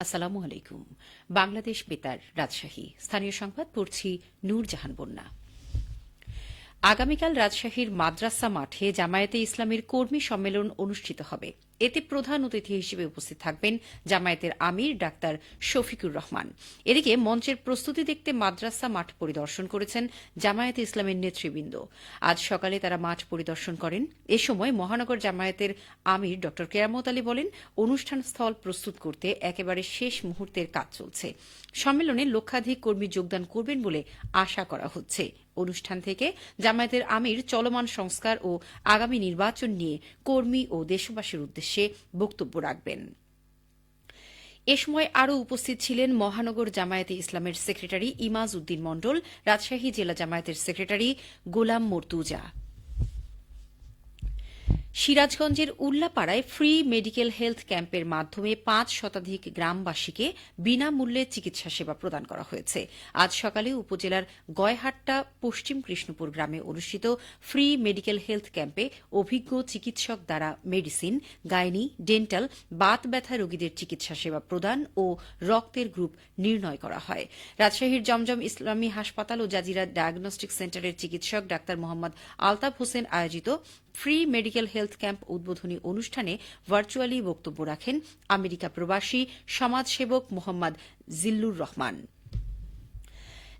আসসালামু আলাইকুম। বাংলাদেশ বেতার রাজশাহী। স্থানীয় সংবাদ পড়ছি নূরজাহান বন্যা। আগামীকাল রাজশাহীর মাদ্রাসা মাঠে জামায়াতে ইসলামের কর্মী সম্মেলন অনুষ্ঠিত হবে। এতে প্রধান অতিথি হিসেবে উপস্থিত থাকবেন জামায়াতের আমির ডাক্তার শফিকুর রহমান। এদিকে মঞ্চের প্রস্তুতি দেখতে মাদ্রাসা মাঠ পরিদর্শন করেছেন জামায়াতে ইসলামের নেতৃবৃন্দ। আজ সকালে তারা মাঠ পরিদর্শন করেন। এ সময় মহানগর জামায়াতের আমির ড কেরামত আলী বলেন, অনুষ্ঠান স্থল প্রস্তুত করতে একেবারে শেষ মুহূর্তের কাজ চলছে। সম্মেলনে লক্ষাধিক কর্মী যোগদান করবেন বলে আশা করা হচ্ছে। অনুষ্ঠান থেকে জামায়াতের আমির চলমান সংস্কার ও আগামী নির্বাচন নিয়ে কর্মী ও দেশবাসীর উদ্দেশ্যে বক্তব্য রাখবেন। এ সময় আরও উপস্থিত ছিলেন মহানগর জামায়াতে ইসলামের সেক্রেটারি ইমাজ উদ্দিন মণ্ডল, রাজশাহী জেলা জামায়াতের সেক্রেটারি গোলাম মর্তুজা। সিরাজগঞ্জের উল্লাপাড়ায় ফ্রি মেডিকেল হেলথ ক্যাম্পের মাধ্যমে পাঁচ শতাধিক গ্রামবাসীকে বিনামূল্যে চিকিৎসা সেবা প্রদান করা হয়েছে। আজ সকালে উপজেলার গয়হাট্টা, পশ্চিম কৃষ্ণপুর গ্রামে অনুষ্ঠিত ফ্রি মেডিকেল হেলথ ক্যাম্পে অভিজ্ঞ চিকিৎসক দ্বারা মেডিসিন, গাইনি, ডেন্টাল, বাত ব্যথা রোগীদের চিকিৎসা সেবা প্রদান ও রক্তের গ্রুপ নির্ণয় করা হয়। রাজশাহীর জমজম ইসলামী হাসপাতাল ও জাজিরা ডায়াগনস্টিক সেন্টারের চিকিৎসক ডাক্তার মোহাম্মদ আলতাফ হোসেন আয়োজিত ফ্রি মেডিকেল হেলথ ক্যাম্প উদ্বোধনী অনুষ্ঠানে ভার্চুয়ালি বক্তব্য রাখেন আমেরিকা প্রবাসী, সমাজসেবক মোহাম্মদ জিল্লুর রহমান।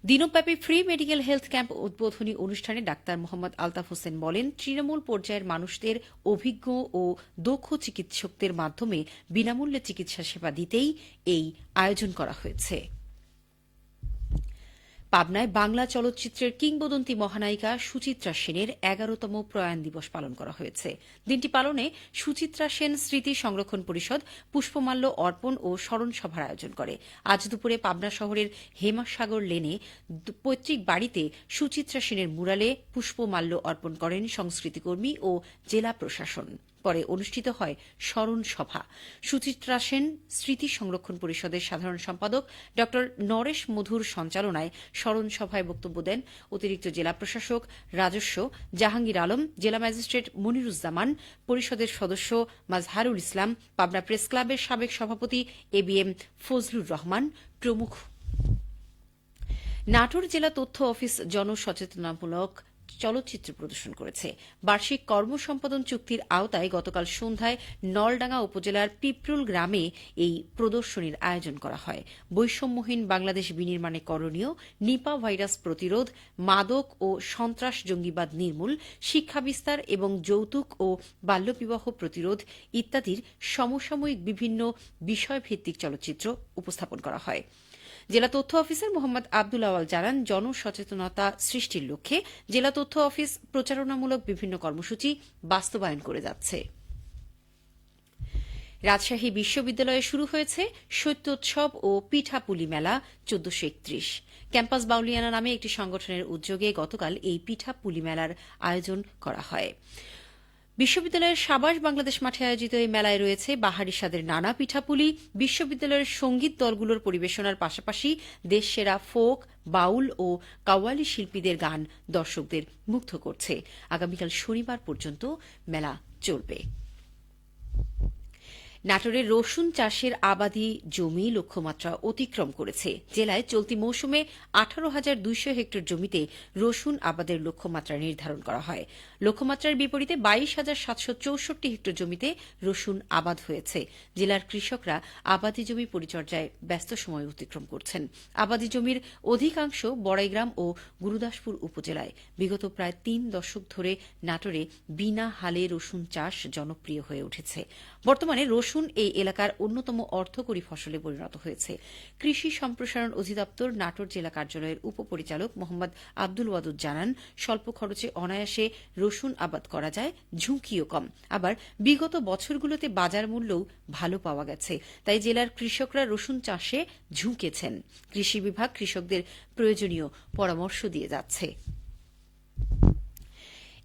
দিনব্যাপী ফ্রি মেডিকেল হেলথ ক্যাম্প উদ্বোধনী অনুষ্ঠানে ডাক্তার মোহাম্মদ আলতাফ হোসেন বলেন, তৃণমূল পর্যায়ের মানুষদের অভিজ্ঞ ও দক্ষ চিকিৎসকদের মাধ্যমে বিনামূল্যে চিকিৎসা সেবা দিতেই এই আয়োজন করা হয়েছে। পাবনায় বাংলা চলচ্চিত্রের কিংবদন্তি মহানায়িকা সুচিত্রা সেনের এগারোতম প্রয়াণ দিবস পালন করা হয়েছে। দিনটি পালনে সুচিত্রা সেন স্মৃতি সংরক্ষণ পরিষদ, পুষ্পমাল্য অর্পণ ও স্মরণ সভার আয়োজন করে। আজ দুপুরে পাবনা শহরের হেমাসাগর লেনে পৈতৃক বাড়িতে সুচিত্রা সেনের মুরালে পুষ্পমাল্য অর্পণ করেন সংস্কৃতিকর্মী ও জেলা প্রশাসন। পরে অনুষ্ঠিত হয় স্মরণ সভা। সুচিত্রা সেন, স্মৃতি সংরক্ষণ পরিষদের সাধারণ সম্পাদক, ড. নরেশ মধুর সঞ্চালনায় স্মরণ সভায় বক্তব্য দেন অতিরিক্ত জেলা প্রশাসক, রাজস্ব, জাহাঙ্গীর আলম, জেলা ম্যাজিস্ট্রেট মনিরুজ্জামান, পরিষদের সদস্য মাজহারুল ইসলাম, পাবনা প্রেস ক্লাবের সাবেক সভাপতি A B M Fazlur Rahman প্রমুখ। নাটোর জেলা তথ্য অফিস জনসচেতনামূলক চলচ্চিত্র প্রদর্শন করেছে। বার্ষিক কর্মসম্পাদন চুক্তির আওতায় গতকাল সন্ধ্যায় নলডাঙ্গা উপজেলার পিপরুল গ্রামে এই প্রদর্শনীর আয়োজন করা হয়। বৈষম্যহীন বাংলাদেশ বিনির্মাণে করণীয় নিপা ভাইরাস প্রতিরোধ, মাদক ও সন্ত্রাস জঙ্গিবাদ নির্মূল, শিক্ষা বিস্তার এবং যৌতুক ও বাল্যবিবাহ প্রতিরোধ ইত্যাদির সমসাময়িক বিভিন্ন বিষয়ভিত্তিক চলচ্চিত্র উপস্থাপন করা হয়। জেলা তথ্য অফিসার মোহাম্মদ আব্দুল আওয়াল জানান, জনসচেতনতা সৃষ্টির লক্ষ্যে জেলা তথ্য অফিস প্রচারণামূলক বিভিন্ন কর্মসূচি বাস্তবায়ন করে যাচ্ছে। রাজশাহী বিশ্ববিদ্যালয়ে শুরু হয়েছে শৈত্যোৎসব ও পিঠাপুলি মেলা চোদ্দশো একত্রিশ। ক্যাম্পাস বাউলিয়ানা নামে একটি সংগঠনের উদ্যোগে গতকাল এই পিঠাপুলি মেলার আয়োজন করা হয়। বিশ্ববিদ্যালয়ের সাবাস বাংলাদেশ মাঠে আয়োজিত এই মেলায় রয়েছে বাহারি স্বাদের নানা পিঠাপুলি, বিশ্ববিদ্যালয়ের সংগীত দলগুলোর পরিবেশনার পাশাপাশি দেশসেরা ফোক, বাউল ও কাওয়ালি শিল্পীদের গান দর্শকদের মুগ্ধ করছে। আগামীকাল শনিবার পর্যন্ত মেলা চলবে। নাটোরের রসুন চাষের আবাদি জমি লক্ষ্যমাত্রা অতিক্রম করেছে। জেলায় চলতি মৌসুমে আঠারো হাজার দুইশো হেক্টর জমিতে রসুন আবাদের লক্ষ্যমাত্রা নির্ধারণ করা হয়। লক্ষ্যমাত্রার বিপরীতে বাইশ হাজার সাতশো চৌষট্টি হেক্টর জমিতে রসুন আবাদ হয়েছে। জেলার কৃষকরা আবাদি জমি পরিচর্যায় ব্যস্ত সময় অতিক্রম করছেন। আবাদি জমির অধিকাংশ বড়াইগ্রাম ও গুরুদাসপুর উপজেলায় বিগত প্রায় তিন দশক ধরে নাটোরে বিনা হালে রসুন চাষ জনপ্রিয় হয়ে উঠেছে। বর্তমানে রসুন এই এলাকার অন্যতম অর্থকরী ফসলে পরিণত হয়েছে। কৃষি সম্প্রসারণ অধিদপ্তর নাটোর জেলা কার্যালয়ের উপপরিচালক মোহাম্মদ আব্দুল ওয়াদুদ জানান, স্বল্প খরচে অনায়াসে রসুন আবাদ করা যায়, ঝুঁকিও কম। আবার বিগত বছরগুলোতে বাজার মূল্যও ভালো পাওয়া গেছে, তাই জেলার কৃষকরা রসুন চাষে ঝুঁকেছেন। কৃষি বিভাগ কৃষকদের প্রয়োজনীয় পরামর্শ দিয়ে যাচ্ছে।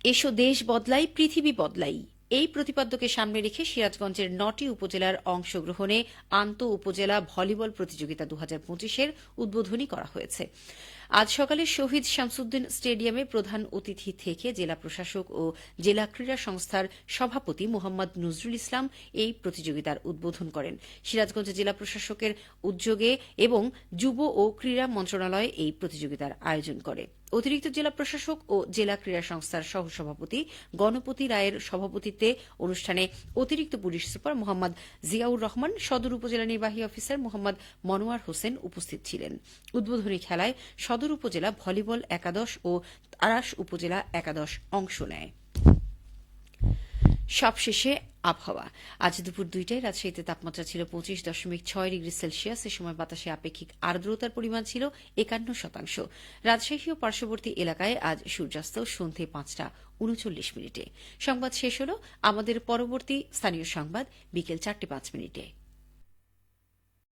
এসো দেশ বদলাই, পৃথিবী বদলাই। এই প্রতিপাদ্যকে সামনে রেখে সিরাজগঞ্জের নটি উপজেলার অংশগ্রহণে আন্ত উপজেলা ভলিবল প্রতিযোগিতা দু পঁচিশের উদ্বোধনী করা হয়েছে। আজ সকালে শহীদ শামসুদ্দিন স্টেডিয়ামে প্রধান অতিথি থেকে জেলা প্রশাসক ও জেলা ক্রীড়া সংস্থার সভাপতি মোহাম্মদ নজরুল ইসলাম এই প্রতিযোগিতার উদ্বোধন করেন। সিরাজগঞ্জ জেলা প্রশাসকের উদ্যোগে এবং যুব ও ক্রীড়া মন্ত্রণালয় এই প্রতিযোগিতার আয়োজন করে। অতিরিক্ত জেলা প্রশাসক ও জেলা ক্রীড়া সংস্থার সহসভাপতি গণপতি রায়ের সভাপতিত্বে অনুষ্ঠানে অতিরিক্ত পুলিশ সুপার মোহাম্মদ জিয়াউর রহমান, সদর উপজেলা নির্বাহী অফিসার মোহাম্মদ মনোয়ার হোসেন উপস্থিত ছিলেন। উদ্বোধনী খেলায় সদর উপজেলা ভলিবল একাদশ ও তারাস উপজেলা একাদশ অংশ নেয়। সবশেষে আবহাওয়া। আজ দুপুর দুইটায় রাজশাহীতে তাপমাত্রা ছিল পঁচিশ দশমিক ছয় ডিগ্রি সেলসিয়াস। এ সময় বাতাসে আপেক্ষিক আর্দ্রতার পরিমাণ ছিল একান্ন শতাংশ। রাজশাহী ও পার্শ্ববর্তী এলাকায় আজ সূর্যাস্ত সন্ধে পাঁচটা উনচল্লিশ মিনিটে। সংবাদ শেষ হল আমাদের পরবর্তী স্থানীয় সংবাদ বিকেল চারটে পাঁচ মিনিটে।